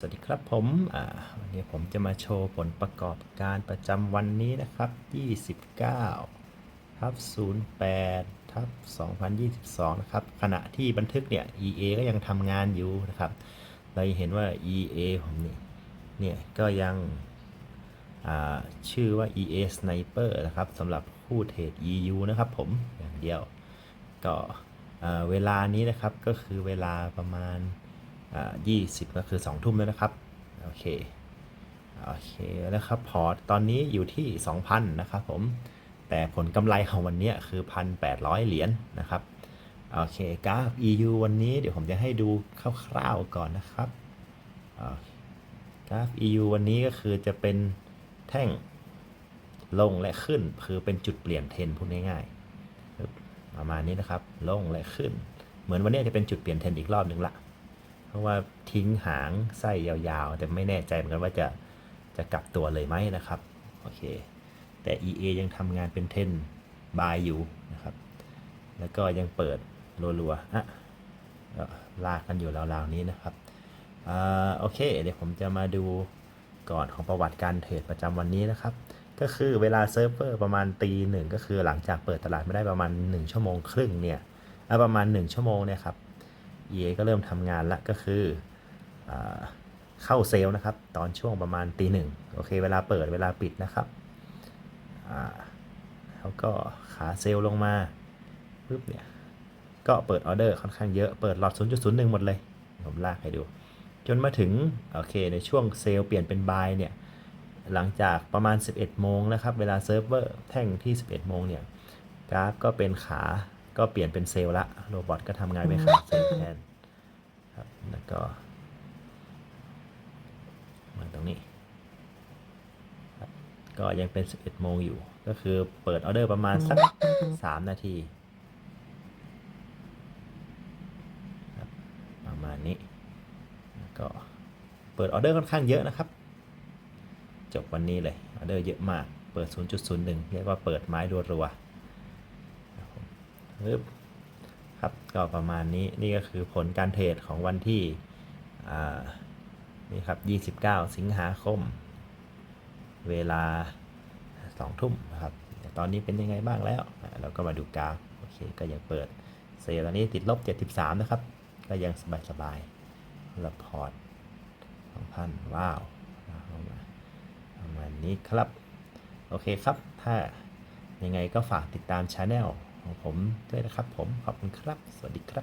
สวัสดีครับผมวันนี้ผมจะมาโชว์ผลประกอบการประจำวันนี้นะครับ 29ทับ08ทับ2022 นะครับ ขณะที่บันทึกเนี่ย EA ก็ยังทำงานอยู่นะครับ เราจะเห็นว่า EA ผมนี่เนี่ยก็ยังชื่อว่า EA Sniper นะครับสำหรับผู้เทรด EU นะครับผมอย่างเดียว ก็เวลานี้นะครับก็คือเวลาประมาณ อ่า20ก็คือ2ทุ่มแล้วนะครับ โอเค โอเคแล้วครับ พอร์ตตอนนี้อยู่ที่2,000นะครับผม แต่ผลกำไรของวันนี้คือ1,800เหรียญนะครับ โอเคกราฟ EU วันนี้เดี๋ยวผมจะให้ดูคร่าวๆก่อนนะครับกราฟ EU วันนี้ก็คือจะเป็นแท่งลงและขึ้น คือเป็นจุดเปลี่ยนเทรนพูดง่ายๆประมาณนี้นะครับ ลงและขึ้น เหมือนวันนี้จะเป็นจุดเปลี่ยนเทรนอีกรอบหนึ่งละ ราะว่าทิ้งหางไส้ยาวๆ แต่ไม่แน่ใจเหมือนกันว่าจะจะกลับตัวเลยไหมนะครับโอเคแต่ EA ยังทำงานเป็นเทนบายอยู่นะครับ แล้วก็ยังเปิดรัวๆอะก็ลากกันอยู่ราวๆนี้นะครับอโอเค เดี๋ยวผมจะมาดูก่อนของประวัติการเทรดประจำวันนี้นะครับ ก็คือเวลาเซิร์ฟเวอร์ประมาณตีหนึ่งก็คือหลังจากเปิดตลาดไม่ได้ประมาณ 1 ชั่วโมงครึ่งเนี่ยอะประมาณ 1 ชั่วโมงเนี่ยครับ EA ก็เริ่มทำงานละก็คืออเข้าเซลล์นะครับ ตอนช่วงประมาณตีหนึ่งโอเค เวลาเปิดเวลาปิดนะครับแล้วก็ขาเซลล์ลงมาปุ๊บเนี่ยก็เปิดออเดอร์ค่อนข้างเยอะเปิดหลอด 0.01 หมดเลย ผมลากให้ดู จนมาถึงโอเคในช่วงเซลล์เปลี่ยนเป็นบายเนี่ยหลังจากประมาณ 11 โมงนะครับ เวลาเซิร์ฟเวอร์แท่งที่ 11 โมงเนี่ยกราฟก็เป็นขา ก็เปลี่ยนเป็นเซลล์ละโรบอทก็ทำงานเป็นขาเซลล์แทนครับแล้วก็มาตรงนี้ครับก็ยังเป็น 11 โมงอยู่ ก็คือเปิดออเดอร์ประมาณสัก 3 นาทีครับประมาณนี้แล้วก็เปิดออเดอร์ค่อนข้างเยอะนะครับ จบวันนี้เลย ออเดอร์เยอะมาก เปิด 0.01 เรียกว่าเปิดไม้รัวๆครับผม ปึ๊บครับก็ประมาณนี้นี่ก็คือผลการเทรดของวันที่นี่ครับ 29 สิงหาคม เวลา 2 ทุ่มนะครับตอนนี้เป็นยังไงบ้างแล้ว เราก็มาดูกราฟโอเคก็ยังเปิดเซลตอนนี้ติดลบ 73 นะครับ ก็ยังสบายๆสำหรับพอร์ต2,000 ว้าวเอามาประมาณนี้ครับ โอเคครับ ถ้ายังไงก็ฝากติดตามช anel ของผมด้วยนะครับผมขอบคุณครับ สวัสดีครับ